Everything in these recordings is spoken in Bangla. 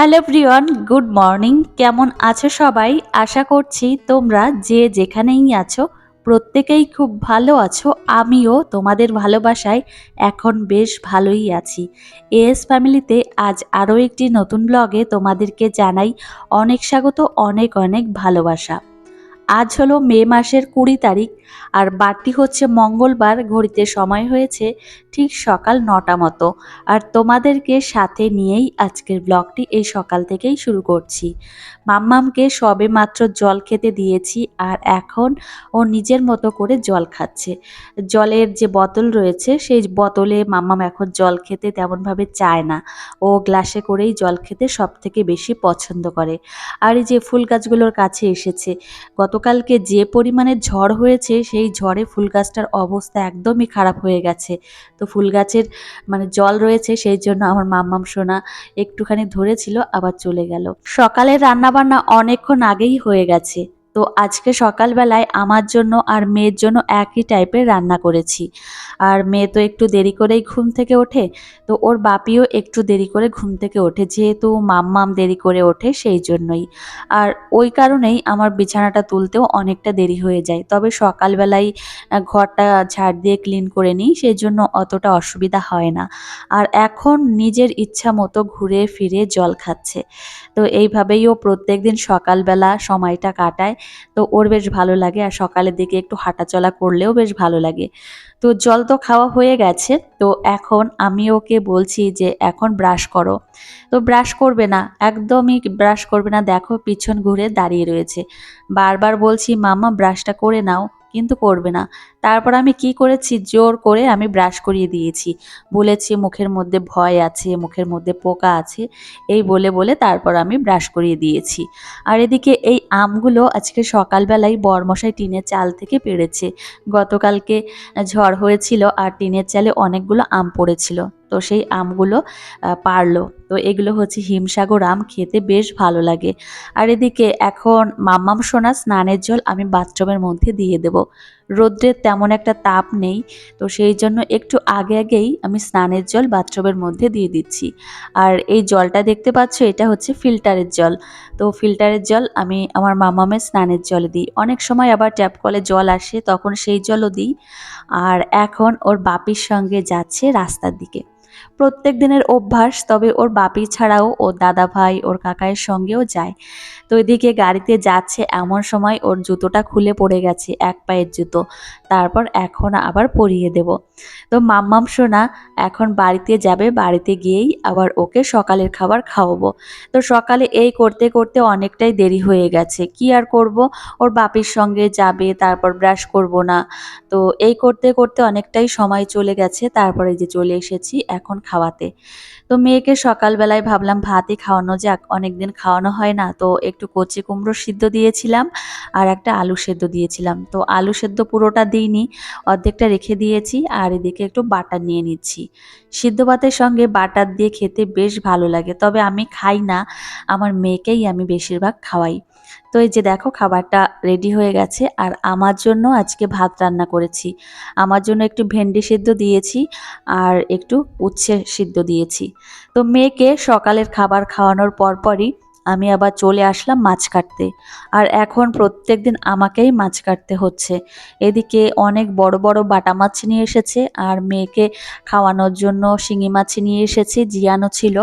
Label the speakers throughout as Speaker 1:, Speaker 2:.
Speaker 1: Hello প্রিয়ন, good morning. কেমন আছো সবাই? আশা করছি তোমরা যে যেখানেই আছো, প্রত্যেকেই খুব ভালো আছো। আমিও তোমাদের ভালোবাসায় এখন বেশ ভালোই আছি। এস ফ্যামিলিতে আজ আরও একটি নতুন ব্লগে তোমাদেরকে জানাই অনেক স্বাগত, অনেক অনেক ভালোবাসা। আজ হলো মে মাসের কুড়ি তারিখ আর বারটি হচ্ছে মঙ্গলবার, ঘড়িতে সময় হয়েছে ঠিক সকাল নটা মতো। আর তোমাদেরকে সাথে নিয়েই আজকের ব্লগটি এই সকাল থেকেই শুরু করছি। মাম্মামকে সবে মাত্র জল খেতে দিয়েছি আর এখন ও নিজের মতো করে জল খাচ্ছে। জলের যে বোতল রয়েছে, সেই বোতলে মাম্মাম এখন জল খেতে তেমনভাবে চায় না। ও গ্লাসে করেই জল খেতে সব থেকে বেশি পছন্দ করে। আর এই যে ফুল গাছগুলোর কাছে এসেছে গতকালকে যে পরিমাণে ঝড় হয়েছে, সেই ঝড়ে ফুল গাছটার অবস্থা একদমই খারাপ হয়ে গেছে। তো ফুল গাছের মানে জল রয়েছে, সেই জন্য আমার মাম্মাম সোনা একটুখানি ধরেছিল, আবার চলে গেল। সকালের রান্নাবান্না অনেকক্ষণ আগেই হয়ে গেছে। তো আজকে সকালবেলায় আমার জন্য আর মেয়ের জন্য একই টাইপের রান্না করেছি। আর মেয়ে তো একটু দেরি করেই ঘুম থেকে ওঠে, তো ওর বাপিও একটু দেরি করে ঘুম থেকে ওঠে, যেহেতু মাম্মাম দেরি করে ওঠে সেই জন্যই। আর ওই কারণেই আমার বিছানাটা তুলতেও অনেকটা দেরি হয়ে যায়। তবে সকালবেলায় ঘরটা ঝাড় দিয়ে ক্লিন করে নিই সেই জন্য অতটা অসুবিধা হয় না। আর এখন নিজের ইচ্ছা মতো ঘুরে ফিরে জল খাচ্ছে। তো এইভাবেই ও প্রত্যেক দিন সকালবেলা সময়টা কাটায়। তো ওর বেশ ভালো লাগে আর সকালের দিকে একটু হাঁটাচলা করলেও বেশ ভালো লাগে। তো জল তো খাওয়া হয়ে গেছে, তো এখন আমি ওকে বলছি যে এখন ব্রাশ করো। তো ব্রাশ করবে না, একদমই ব্রাশ করবে না, দেখো পিছন ঘুরে দাঁড়িয়ে রয়েছে। বারবার বলছি, মামা ব্রাশটা করে নাও। কিন্তু করবে না। তারপর আমি কি করেছি? জোর করে আমি ব্রাশ করিয়ে দিয়েছি। বলেছি, মুখের মধ্যে ভয় আছে, মুখের মধ্যে পোকা আছে। এই বলে বলে তারপর আমি ব্রাশ করিয়ে দিয়েছি। আর এদিকে এই আমগুলো আজকে সকালবেলায় বরমশাই টিনের চাল থেকে পেড়েছে। গতকালকে ঝড় হয়েছিল আর টিনের চালে অনেকগুলো আম পড়েছিল। তো সেই আমগুলো পারল। তো এগুলো হচ্ছে হিমসাগর আম, খেতে বেশ ভালো লাগে। আর এদিকে এখন মাম্মাম সোনা স্নানের জল আমি বাথরুমের মধ্যে দিয়ে দেব। রোদ্রের তেমন একটা তাপ নেই, তো সেই জন্য একটু আগে আগেই আমি স্নানের জল বাথরুমের মধ্যে দিয়ে দিচ্ছি। আর এই জলটা দেখতে পাচ্ছ, এটা হচ্ছে ফিল্টারের জল। তো ফিল্টারের জল আমি আমার মামামের স্নানের জল দিই। অনেক সময় আবার ট্যাপ কলে জল আসে, তখন সেই জলও দিই। আর এখন ওর বাপির সঙ্গে যাচ্ছে রাস্তার দিকে। প্রত্যেক দিনের অভ্যাস, তবে ওর বাপি ছাড়াও ওর দাদা ভাই ওর কাকায়ের সঙ্গেও যায়। তো এদিকে গাড়িতে যাচ্ছে, এমন সময় ওর জুতোটা খুলে পড়ে গেছে, এক পায়ের জুতো। তারপর এখন আবার পরিয়ে দেব। তো মাম্মাম, সোনা, এখন বাড়িতে যাবে, বাড়িতে গিয়েই আবার ওকে সকালের খাবার খাওয়াবো। তো সকালে এই করতে করতে অনেকটাই দেরি হয়ে গেছে। কি আর করব? ওর বাপির সঙ্গে যাবে, তারপর ব্রাশ করব না। তো এই করতে করতে অনেকটাই সময় চলে গেছে, তারপরে যে চলে এসেছি, এখন খাওয়াতে। তো মেয়েকে সকালবেলায় ভাবলাম ভাতই খাওয়ানো যাক, অনেকদিন খাওয়ানো হয় না, তো একটু কচি কুমড়ো সিদ্ধ দিয়েছিলাম আর একটা আলু সেদ্ধ দিয়েছিলাম। তো আলু সেদ্ধ পুরোটা দিইনি, অর্ধেকটা রেখে দিয়েছি আর এদিকে একটু বাটার নিয়ে নিচ্ছি। সিদ্ধ ভাতের সঙ্গে বাটার দিয়ে খেতে বেশ ভালো লাগে, তবে আমি খাই না, আমার মেয়েকেই আমি বেশিরভাগ খাওয়াই। তো এই যে দেখো খাবারটা রেডি হয়ে গেছে আর আমার জন্য আজকে ভাত রান্না করেছি। আমার জন্য একটু ভেন্ডি সিদ্ধ দিয়েছি আর একটু উচ্ছে সিদ্ধ দিয়েছি। তো মেয়েকে সকালের খাবার খাওয়ানোর পরপরই আমি আবার চলে আসলাম মাছ কাটতে। আর এখন প্রত্যেক দিন আমাকেই মাছ কাটতে হচ্ছে। এদিকে অনেক বড় বড় বাটা মাছ নিয়ে এসেছে আর মেয়েকে খাওয়ানোর জন্য শিঙি মাছ নিয়ে এসেছে জিয়ানো ছিল,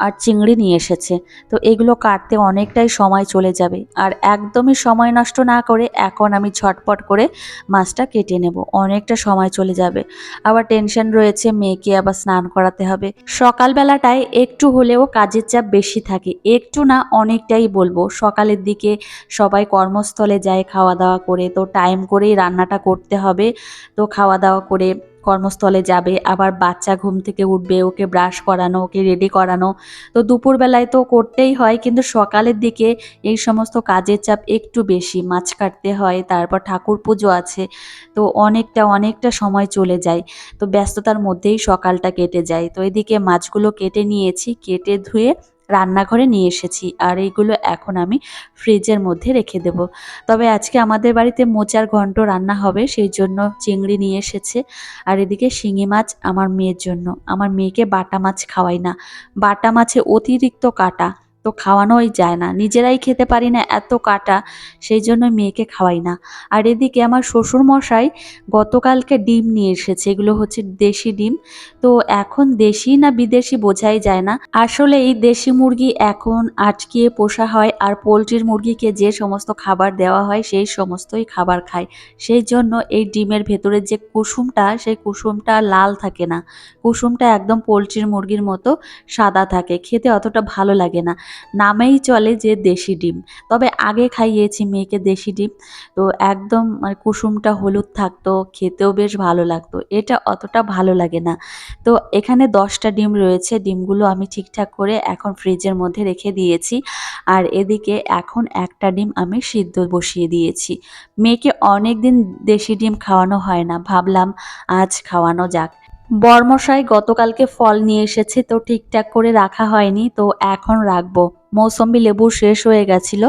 Speaker 1: আর চিংড়ি নিয়ে এসেছে। তো এগুলো কাটতে অনেকটাই সময় চলে যাবে। আর একদমই সময় নষ্ট না করে এখন আমি ঝটপট করে মাছটা কেটে নেব। অনেকটা সময় চলে যাবে। আবার টেনশন রয়েছে, মেয়েকে আবার স্নান করাতে হবে। সকালবেলাটায় একটু হলেও কাজের চাপ বেশি থাকে। একটু না অনেকটাই বলব। সকালের দিকে সবাই কর্মস্থলে যায় খাওয়া দাওয়া করে, তো টাইম করেই রান্নাটা করতে হবে। তো খাওয়া দাওয়া করে কর্মস্থলে যাবে, আবার বাচ্চা ঘুম থেকে উঠবে, ওকে ব্রাশ করানো, ওকে রেডি করানো। তো দুপুরবেলায় তো করতেই হয়, কিন্তু সকালের দিকে এই সমস্ত কাজের চাপ একটু বেশি। মাছ কাটতে হয়, তারপর ঠাকুর পুজো আছে, তো অনেকটা অনেকটা সময় চলে যায়। তো ব্যস্ততার মধ্যেই সকালটা কেটে যায়। তো এদিকে মাছগুলো কেটে নিয়েছি, কেটে ধুয়ে রান্নাঘরে নিয়ে এসেছি, আর এইগুলো এখন আমি ফ্রিজের মধ্যে রেখে দেব। তবে আজকে আমাদের বাড়িতে মোচার ঘন্ট রান্না হবে, সেই জন্য চিংড়ি নিয়ে এসেছে। আর এদিকে শিঙি মাছ আমার মেয়ের জন্য। আমার মেয়েকে বাটা মাছ খাওয়াই না। বাটা মাছে অতিরিক্ত কাটা। তো খাওয়ানোই যায় না। নিজেরাই খেতে পারি না এত কাটা, সেই জন্য মেয়েকে খাওয়াই না। আর এদিকে আমার শ্বশুর মশাই গতকালকে ডিম নিয়ে এসেছে, এগুলো হচ্ছে দেশি ডিম। তো এখন দেশি না বিদেশি বোঝাই যায় না। আসলে এই দেশি মুরগি এখন আটকিয়ে পোষা হয় আর পোলট্রির মুরগিকে যে সমস্ত খাবার দেওয়া হয় সেই সমস্তই খাবার খায়। সেই জন্য এই ডিমের ভেতরের যে কুসুমটা, সেই কুসুমটা লাল থাকে না। কুসুমটা একদম পোলট্রির মুরগির মতো সাদা থাকে, খেতে অতটা ভালো লাগে না। নামেই চলে যে দেশি ডিম। তবে আগে খাইয়েছি মেয়েকে দেশি ডিম। তো একদম মানে কুসুমটা হলুদ থাকতো, খেতেও বেশ ভালো লাগতো। এটা অতটা ভালো লাগে না। তো এখানে দশটা ডিম রয়েছে। ডিমগুলো আমি ঠিকঠাক করে এখন ফ্রিজের মধ্যে রেখে দিয়েছি। আর এদিকে এখন একটা ডিম আমি সিদ্ধ বসিয়ে দিয়েছি। মেয়েকে অনেক দিন দেশি ডিম খাওয়ানো হয় না। ভাবলাম আজ খাওয়ানো যাক। বরমশাই গতকালকে ফল নিয়ে এসেছে তো ঠিকঠাক করে রাখা হয়নি তো এখন রাখব। মৌসম্বি লেবু শেষ হয়ে গেছিল,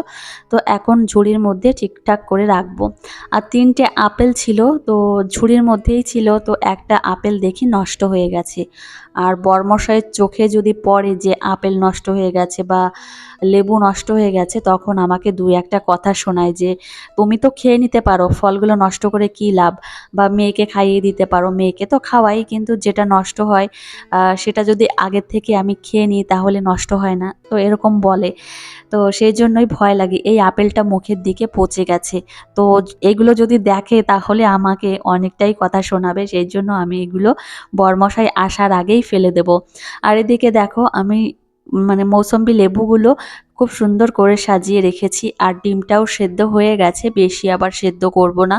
Speaker 1: তো এখন ঝুড়ির মধ্যে ঠিকঠাক করে রাখব। আর তিনটে আপেল ছিল, তো ঝুড়ির মধ্যেই ছিল, তো একটা আপেল দেখি নষ্ট হয়ে গেছে। আর বরমশাইয়ের চোখে যদি পড়ে যে আপেল নষ্ট হয়ে গেছে বা লেবু নষ্ট হয়ে গেছে, তখন আমাকে দু একটা কথা শোনায় যে, তুমি তো খেয়ে নিতে পারো, ফলগুলো নষ্ট করে কী লাভ? বা মেয়েকে খাইয়ে দিতে পারো, মেয়েকে তো খাওয়াই, কিন্তু যেটা নষ্ট হয় সেটা যদি আগের থেকে আমি খেয়ে নিই, তাহলে নষ্ট হয় না। তো এরকম বলে। তো সেই জন্যই ভয় লাগে, এই আপেলটা মুখের দিকে পচে গেছে। তো এগুলো যদি দেখে তাহলে আমাকে অনেকটাই কথা শোনাবে, সেই জন্য আমি এগুলো বরমশাই আসার আগেই ফেলে দেব। আর এদিকে দেখো, আমি মানে মৌসম্বি লেবুগুলো খুব সুন্দর করে সাজিয়ে রেখেছি, আর ডিমটাও সেদ্ধ হয়ে গেছে, বেশি আবার সেদ্ধ করব না।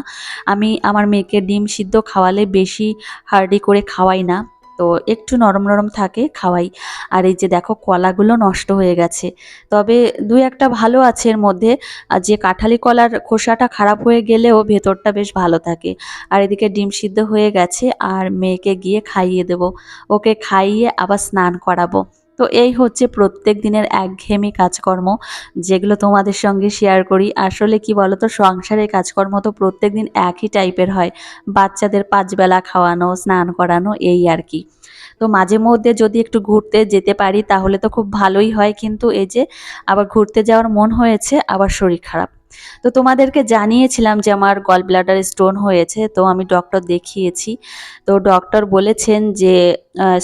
Speaker 1: আমি আমার মেয়েকে ডিম সিদ্ধ খাওয়ালে বেশি হার্ডি করে খাওয়াই না। তো একটু নরম নরম থাকে খাওয়াই। আর এই যে দেখো কলাগুলো নষ্ট হয়ে গেছে। তবে দু একটা ভালো আছে এর মধ্যে। আর যে কাঁঠালি কলার খোসাটা খারাপ হয়ে গেলেও ভেতরটা বেশ ভালো থাকে। আর এদিকে ডিম সিদ্ধ হয়ে গেছে। আর মেয়েকে গিয়ে খাইয়ে দেবো। ওকে খাইয়ে আবার স্নান করাবো। তো এই হচ্ছে প্রত্যেক দিনের একঘেয়েমি কাজকর্ম যেগুলো তোমাদের সঙ্গে শেয়ার করি। আসলে কি বলতো, সংসারের কাজকর্ম তো প্রত্যেক দিন একই টাইপের হয়। বাচ্চাদের পাঁচবেলা খাওয়ানো, স্নান করানো, এই আর কি। তো মাঝে মধ্যে যদি একটু ঘুরতে যেতে পারি, তাহলে তো খুব ভালোই হয়। কিন্তু এই যে আবার ঘুরতে যাওয়ার মন হয়েছে, আবার শরীর খারাপ। তো তোমাদেরকে জানিয়েছিলাম যে আমার গল ব্লাডার স্টোন হয়েছে, তো আমি ডক্টর দেখিয়েছি। তো ডক্টর বলেছেন যে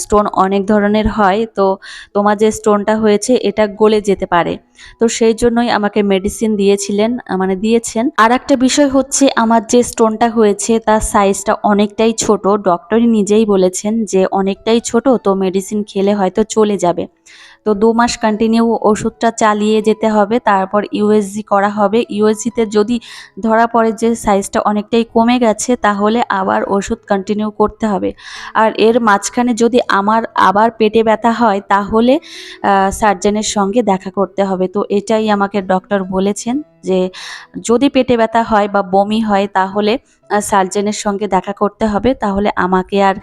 Speaker 1: স্টোন অনেক ধরনের হয়, তো তোমার যে স্টোনটা হয়েছে, এটা গলে যেতে পারে। তো সেই জন্যই আমাকে মেডিসিন দিয়েছিলেন মানে দিয়েছেন। আর একটা বিষয় হচ্ছে, আমার যে স্টোনটা হয়েছে, তার সাইজটা অনেকটাই ছোট। ডক্টরই নিজেই বলেছেন যে, অনেকটাই ছোট, তো মেডিসিন খেলে হয়তো চলে যাবে। তো দু মাস কন্টিনিউ ওষুধটা চালিয়ে যেতে হবে, তারপর ইউএসজি করা হবে। ইউএসজিতে যদি ধরা পড়ে যে সাইজটা অনেকটাই কমে গেছে, তাহলে আবার ওষুধ কন্টিনিউ করতে হবে। আর এর মাঝখানে যদি আমার আবার পেটে ব্যথা হয়, তাহলে সার্জেনের সঙ্গে দেখা করতে হবে। তো এটাই আমাকে ডক্টর বলেছেন। যে যদি পেটে ব্যথা হয় বা বমি হয় তাহলে সার্জেনের সঙ্গে দেখা করতে হবে। তাহলে আমাকে আর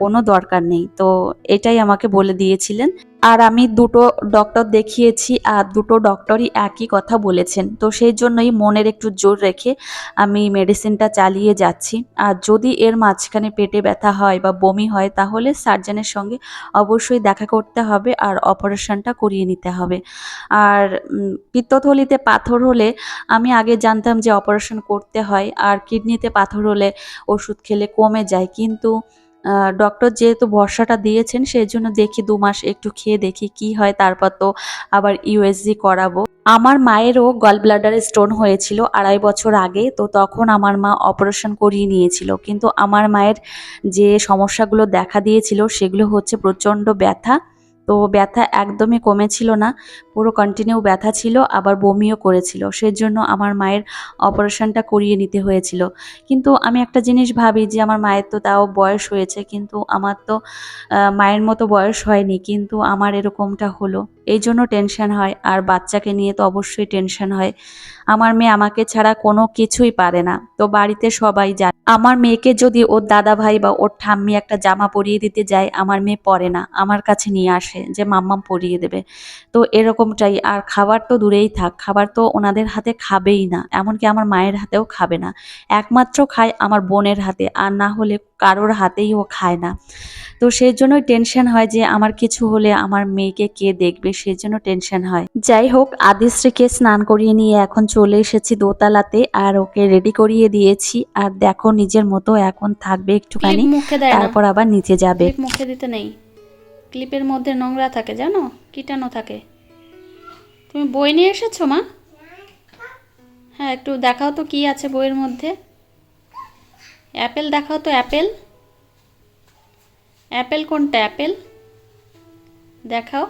Speaker 1: কোনো দরকার নেই। তো এটাই আমাকে বলে দিয়েছিলেন। আর আমি দুটো ডক্টর দেখিয়েছি আর দুটো ডক্টরই একই কথা বলেছেন। তো সেই জন্যই মনের একটু জোর রেখে আমি মেডিসিনটা চালিয়ে যাচ্ছি। আর যদি এর মাঝখানে পেটে ব্যথা হয় বা বমি হয় তাহলে সার্জনের সঙ্গে অবশ্যই দেখা করতে হবে আর অপারেশনটা করিয়ে নিতে হবে। আর পিত্তথলিতে পাথর হলে আমি আগে জানতাম যে অপারেশন করতে হয় আর কিডনিতে পাথর হলে ওষুধ খেলে কমে যায়। কিন্তু ডক্টর যেহেতু ভরসাটা দিয়েছেন সেই জন্য দেখি দু মাস একটু খেয়ে দেখি কি হয়, তারপর তো আবার ইউএসজি করাবো। আমার মায়েরও গল ব্লাডারে স্টোন হয়েছিল আড়াই বছর আগে, তো তখন আমার মা অপারেশন করিয়ে নিয়েছিল। কিন্তু আমার মায়ের যে সমস্যাগুলো দেখা দিয়েছিল, সেগুলো হচ্ছে প্রচণ্ড ব্যথা। তো ব্যথা একদমই কমেছিল না, পুরো কন্টিনিউ ব্যথা ছিল, আবার বমিও করেছিল। সেজন্য আমার মায়ের অপারেশনটা করিয়ে নিতে হয়েছিল। কিন্তু আমি একটা জিনিস ভাবি যে আমার মায়ের তো তাও বয়স হয়েছে, কিন্তু আমার তো মায়ের মতো বয়স হয়নি, কিন্তু আমার এরকমটা হলো। এই জন্য টেনশন হয়। আর বাচ্চাকে নিয়ে তো অবশ্যই টেনশন হয়। আমার মেয়ে আমাকে ছাড়া কোনো কিছুই পারে না। তো বাড়িতে সবাই জানে। আমার মেয়েকে যদি ওর দাদা ভাই বা ওর ঠাম্মি একটা জামা পরিয়ে দিতে যায়, আমার মেয়ে পরে না। আমার কাছে নিয়ে আসে যে, মাম্মাম পরিয়ে দেবে। তো এরকমটাই। আর খাবার তো দূরেই থাক। খাবার তো ওনাদের হাতে খাবেই না। এমনকি আমার মায়ের হাতেও খাবে না। একমাত্র খায় আমার বোনের হাতে। আর না হলে কারোর হাতেই ও খায় না। তো সেই জন্যই টেনশন হয় যে আমার কিছু হলে আমার মেয়েকে কে দেখবে সেই জন্য টেনশন হয়। যাই হোক আদিশ্রীকে স্নান করিয়ে নিয়ে এখন চলে এসেছি দোতলাতে আর ওকে রেডি করিয়ে দিয়েছি। আর দেখো নিজের মতো এখন থাকবে একটুখানি তারপর আবার নিচে যাবে।
Speaker 2: মুখে দিতে নেই। ক্লিপের মধ্যে নোংরা থাকে জানো? কীটাণু থাকে। তুমি বই নিয়ে এসেছ মা? হ্যাঁ একটু দেখাও তো কি আছে বইয়ের মধ্যে। অ্যাপেল দেখাও তো অ্যাপেল। অ্যাপেল কোনটা অ্যাপেল? দেখাও।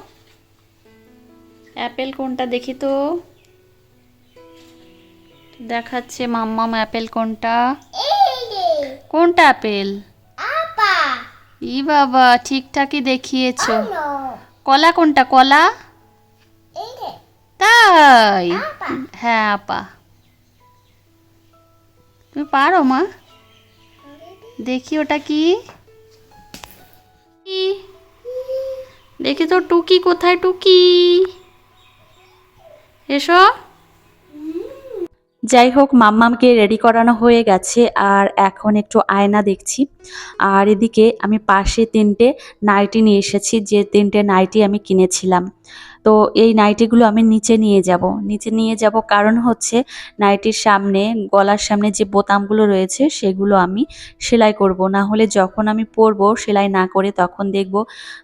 Speaker 2: অ্যাপেল কোনটা দেখি তো। দেখাচ্ছে মাম্মাম অ্যাপেল কোনটা। কোনটা অ্যাপেল? ই বাবা ঠিকঠাকই দেখিয়েছো। কলা কোনটা কলা? তাই? হ্যাঁ আপা। তুমি পারো মা? দেখি ওটা কি কি? দেখি তো টুকি কোথায়, টুকি? এসো।
Speaker 1: যাই হোক, মাম্মামকে রেডি করানো হয়ে গেছে, আর এখন একটু আয়না দেখছি। আর এদিকে আমি পাশে তিনটে নাইটি নিয়ে এসেছি, যে তিনটে নাইটি আমি কিনেছিলাম। তো এই নাইটিগুলো আমি নিচে নিয়ে যাব। নিচে নিয়ে যাব কারণ হচ্ছে নাইটির সামনে, গলার সামনে যে বোতামগুলো রয়েছে সেগুলো আমি সেলাই করব। না হলে যখন আমি পরবো সেলাই না করে তখন দেখব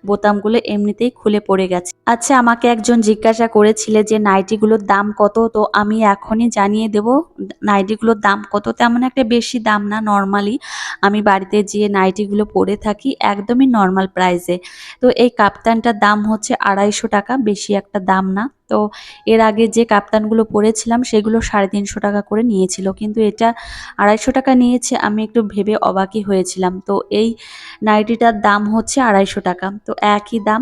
Speaker 1: বোতামগুলো এমনিতেই খুলে পড়ে গেছে। আচ্ছা আমাকে একজন জিজ্ঞাসা করেছিলে যে নাইটিগুলোর দাম কত? তো আমি এখনই জানিয়ে দেব। নাইটিগুলোর দাম কত? তেমন একটা বেশি দাম না, নর্মালি। আমি বাড়িতে যে নাইটিগুলো পরে থাকি একদমই নর্মাল প্রাইসে। তো এই কাপ্তানটার দাম হচ্ছে আড়াইশো টাকা, বেশি একটা দাম না। তো এর আগে যে কাপ্তানগুলো পরেছিলাম, সেগুলো সাড়ে তিনশো টাকা করে নিয়েছিল। কিন্তু এটা আড়াইশো টাকা নিয়েছে, আমি একটু ভেবে অবাকই হয়েছিলাম। তো এই নাইটিটার দাম হচ্ছে আড়াইশো টাকা। তো একই দাম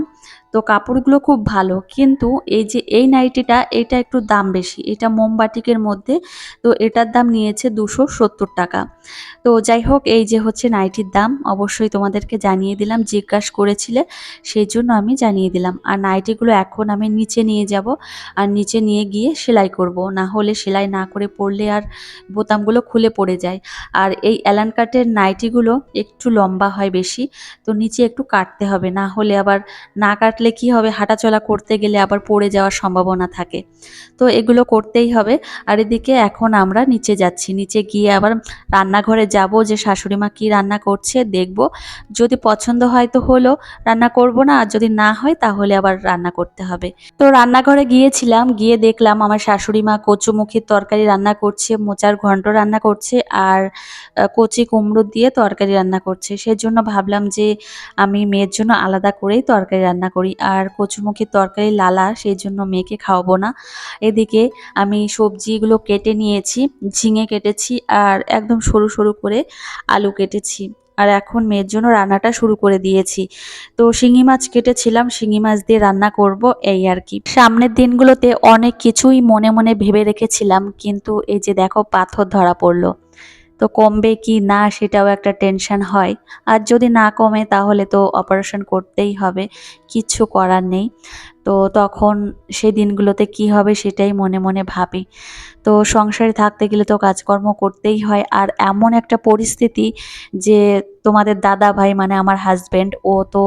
Speaker 1: তো কাপড়গুলো খুব ভালো। কিন্তু এই যে এই নাইটিটা, এটা একটু দাম বেশি। এটা মোমবাটিকের মধ্যে, তো এটার দাম নিয়েছে দুশো সত্তর টাকা। তো যাই হোক, এই যে হচ্ছে নাইটির দাম, অবশ্যই তোমাদেরকে জানিয়ে দিলাম, জিজ্ঞাসা করেছিলে, সেই জন্য আমি জানিয়ে দিলাম। আর নাইটিগুলো এখন আমি নিচে নিয়ে যাব, আর নিচে নিয়ে গিয়ে সেলাই করব। না হলে সেলাই না করে পড়লে আর বোতামগুলো খুলে পড়ে যায়। আর এই অ্যালান কাটের নাইটিগুলো একটু লম্বা হয় বেশি, তো নিচে একটু কাটতে হবে। না হলে আবার না কাটলে কি হবে? হাঁটাচলা করতে গেলে আবার পড়ে যাওয়ার সম্ভাবনা থাকে। তো এগুলো করতেই হবে। আর এদিকে এখন আমরা নিচে যাচ্ছি। নিচে গিয়ে আবার রান্নাঘরে যাব যে শাশুড়ি মা কী রান্না করছে দেখব। যদি পছন্দ হয় তো হলো, রান্না করব না। আর যদি না হয় তাহলে আবার রান্না করতে হবে। তো রান্নাঘরে গিয়েছিলাম, গিয়ে দেখলাম আমার শাশুড়ি মা কচুমুখির তরকারি রান্না করছে, মোচার ঘন্ট রান্না করছে আর কচি কুমড়ো দিয়ে তরকারি রান্না করছে। সেজন্য ভাবলাম যে আমি মেয়ের জন্য আলাদা করেই তরকারি রান্না করি। আর কচুমুখির তরকারি লালা, সেই জন্য মেয়েকে খাওয়াবো না। এদিকে আমি সবজিগুলো কেটে নিয়েছি, ঝিঙে কেটেছি আর একদম সরু সরু করে আলু কেটেছি। আর এখন মেয়ের জন্য রান্নাটা শুরু করে দিয়েছি। তো শিঙি মাছ কেটেছিলাম, শিঙি মাছ দিয়ে রান্না করব এই আর কি। সামনের দিনগুলোতে অনেক কিছুই মনে মনে ভেবে রেখেছিলাম, কিন্তু এই যে দেখো পাথর ধরা পড়ল। তো কমবে কি না সেটাও একটা টেনশন হয়। আর যদি না কমে তাহলে তো অপারেশন করতেই হবে, কিছু করার নেই। তো তখন সেই দিনগুলোতে কি হবে সেটাই মনে মনে ভাবি। তো সংসারে থাকতে গেলে তো কাজকর্ম করতেই হয়। আর এমন একটা পরিস্থিতি যে তোমাদের দাদা ভাই মানে আমার হাজবেন্ড ও তো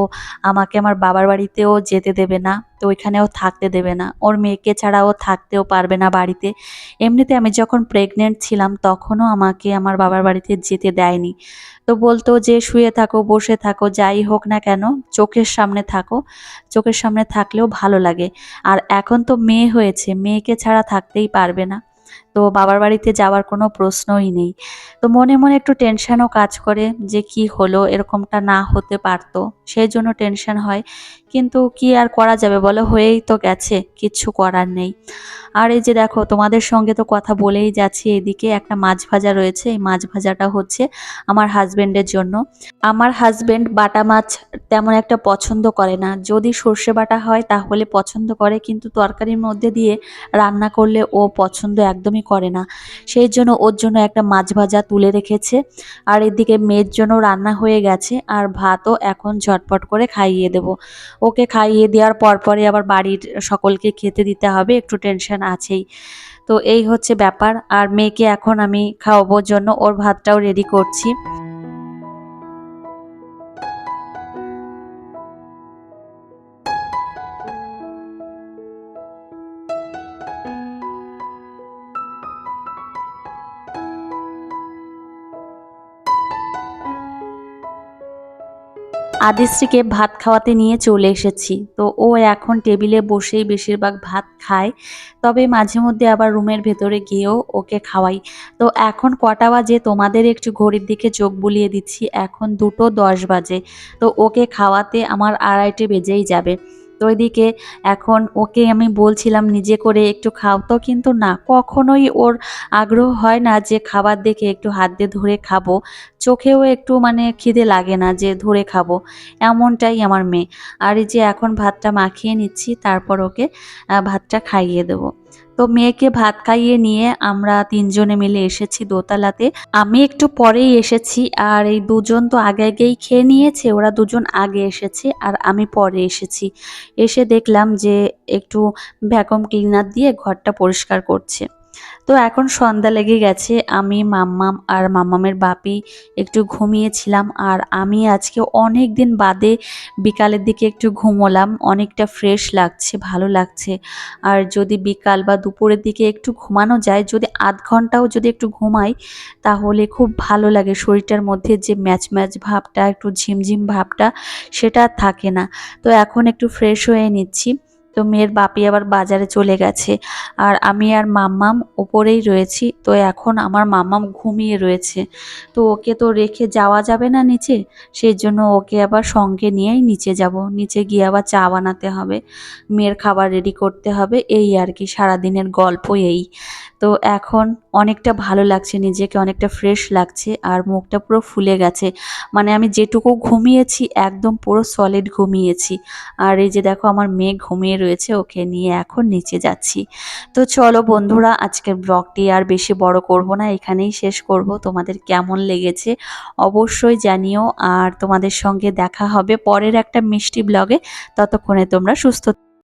Speaker 1: আমাকে আমার বাবার বাড়িতেও যেতে দেবে না, তো ওইখানেও থাকতে দেবে না। ওর মেয়েকে ছাড়া ও থাকতেও পারবে না বাড়িতে। এমনিতে আমি যখন প্রেগনেন্ট ছিলাম তখনও আমাকে আমার বাবার বাড়িতে যেতে দেয়নি। তো বলতো যে, শুয়ে থাকো, বসে থাকো, যাই হোক না কেন, চোখের সামনে থাকো। চোখের সামনে থাকলেও ভালো লাগে। আর এখন তো মেয়ে হয়েছে, মেয়েকে ছাড়া থাকতেই পারবে না। তো বাবার বাড়িতে যাওয়ার কোনো প্রশ্নই নেই। তো মনে মনে একটু টেনশানও কাজ করে যে কি হলো, এরকমটা না হতে পারতো, সেই জন্য টেনশন হয়। কিন্তু কি আর করা যাবে বলো, হয়েই তো গেছে, কিচ্ছু করার নেই। আর এই যে দেখো, তোমাদের সঙ্গে তো কথা বলেই যাচ্ছি এদিকে, একটা মাছ ভাজা রয়েছে, এই মাছ ভাজাটা হচ্ছে আমার হাজব্যান্ডের জন্য। আমার হাজব্যান্ড বাটা মাছ তেমন একটা পছন্দ করে না। যদি সর্ষে বাটা হয়, তাহলে পছন্দ করে, কিন্তু তরকারির মধ্যে দিয়ে রান্না করলে ও পছন্দ একদমই করে না। সেই জন্য ওর জন্য একটা মাছ ভাজা তুলে রেখেছে। আর এদিকে মেয়ের জন্য রান্না হয়ে গেছে। আর ভাতও এখন ঝটপট করে খাইয়ে দেব। ওকে খাইয়ে দেওয়ার পরপরই আবার বাড়ির সকলকে খেতে দিতে হবে। একটু টেনশন আছেই। তো এই হচ্ছে ব্যাপার। আর মেয়েকে এখন আমি খাওয়াবোর জন্য ওর ভাতটাও রেডি করছি। আদিশ্রীকে ভাত খাওয়াতে নিয়ে চলে এসেছি। তো ও এখন টেবিলে বসেই বেশিরভাগ ভাত খায়, তবে মাঝে মধ্যে আবার রুমের ভেতরে গিয়েও ওকে খাওয়াই। তো এখন কটা বাজে? তোমাদের একটু ঘড়ির দিকে চোখ বুলিয়ে দিচ্ছি। এখন দুটো দশ বাজে। তো ওকে খাওয়াতে আমার আড়াইটে বেজেই যাবে। তো এদিকে এখন ওকে আমি বলছিলাম নিজে করে একটু খাও। তো কিন্তু না, কখনোই ওর আগ্রহ হয় না যে খাবার দেখে একটু হাত দিয়ে ধরে খাব। চোখেও একটু মানে খিদে লাগে না যে ধরে খাব। এমনটাই আমার মেয়ে। আর এই যে এখন ভাতটা মাখিয়ে নিচ্ছি, তারপর ওকে ভাতটা খাইয়ে দেবো। তো মেয়েকে ভাত খাইয়ে নিয়ে আমরা তিনজনে মিলে এসেছি দোতলাতে। আমি একটু পরেই এসেছি আর এই দুজন তো আগে আগেই খেয়ে নিয়েছে, ওরা দুজন আগে এসেছে আর আমি পরে এসেছি। এসে দেখলাম যে একটু ভ্যাকুম ক্লিনার দিয়ে ঘরটা পরিষ্কার করছে। তো এখন সন্ধ্যা লেগে গেছে। আমি মাম্মাম আর মাম্মামের বাপি একটু ঘুমিয়েছিলাম আর আমি আজকে অনেক দিন বাদে বিকালের দিকে একটু ঘুমোলাম। অনেকটা ফ্রেশ লাগছে, ভালো লাগছে। আর যদি বিকাল বা দুপুরের দিকে একটু ঘুমানো যায়, যদি আধ ঘন্টাও যদি একটু ঘুমাই, তাহলে খুব ভালো লাগে। শরীরটার মধ্যে যে ম্যাচ ম্যাচ ভাবটা, একটু ঝিমঝিম ভাবটা, সেটা থাকে না। তো এখন একটু ফ্রেশ হয়ে নিচ্ছি। তো মেয়ের বাপি আবার বাজারে চলে গেছে। আর আমি আর মাম্মাম ওপরেই রয়েছি। তো এখন আমার মাম্মাম ঘুমিয়ে রয়েছে। তো ওকে তো রেখে যাওয়া যাবে না নিচে সেই জন্য ওকে আবার সঙ্গে নিয়েই নিচে যাব। নিচে গিয়ে আবার চা বানাতে হবে। মেয়ের খাবার রেডি করতে হবে। এই আর কি, সারাদিনের গল্প এই। তো এখন অনেকটা ভালো লাগছে, নিজেকে অনেকটা ফ্রেশ লাগছে আর মুখটা পুরো ফুলে গেছে। মানে আমি যেটুকু ঘুমিয়েছি, একদম পুরো সলিড ঘুমিয়েছি। আর এই যে দেখো, আমার মেয়ে ঘুমিয়ে রয়েছে, ওকে নিয়ে এখন নিচে যাচ্ছি। তো চলো বন্ধুরা, আজকের ব্লগটি আর বেশি বড় করব না, এখানেই শেষ করব। তোমাদের কেমন লেগেছে অবশ্যই জানিও, আর তোমাদের সঙ্গে দেখা হবে পরের একটা মিষ্টি ব্লগে। ততক্ষণে তোমরা সুস্থ